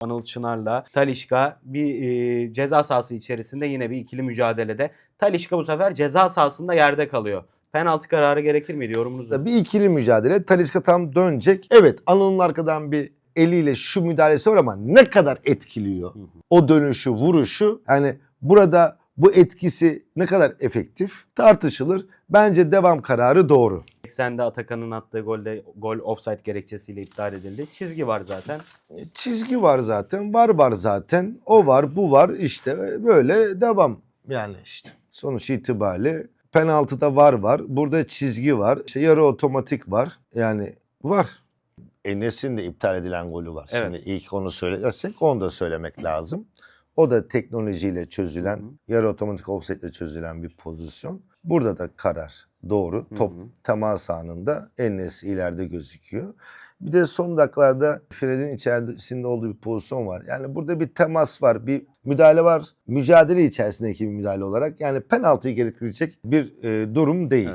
Anıl Çınar'la Talişka bir e, ceza sahası içerisinde yine bir ikili mücadelede. Talişka bu sefer ceza sahasında yerde kalıyor. Penaltı kararı gerekir miydi yorumunuz? Bir ikili mücadele. Talisca tam dönecek. Evet Anıl'ın arkadan bir eliyle şu müdahalesi var ama ne kadar etkiliyor? Hı hı. O dönüşü, vuruşu. Yani burada bu etkisi ne kadar efektif tartışılır. Bence devam kararı doğru. 80'de Atakan'ın attığı golde gol offside gerekçesiyle iptal edildi. Çizgi var zaten. E, Çizgi var zaten, var var zaten. O var, bu var. İşte böyle devam. Yani işte sonuç itibariyle penaltıda var var. Burada çizgi var. İşte yarı otomatik var. Yani var. Enes'in de iptal edilen golü var. Evet. Şimdi ilk onu söylersek onu da söylemek lazım. O da teknolojiyle çözülen, Hı hı. yarı otomatik offside ile çözülen bir pozisyon. Burada da karar doğru. Hı Top hı. temas anında Enes ileride gözüküyor. Bir de son dakikalarda Fred'in içerisinde olduğu bir pozisyon var. Yani burada bir temas var, bir müdahale var. Mücadele içerisindeki bir müdahale olarak. Yani penaltıyı gerektirecek bir e, durum değil. Evet.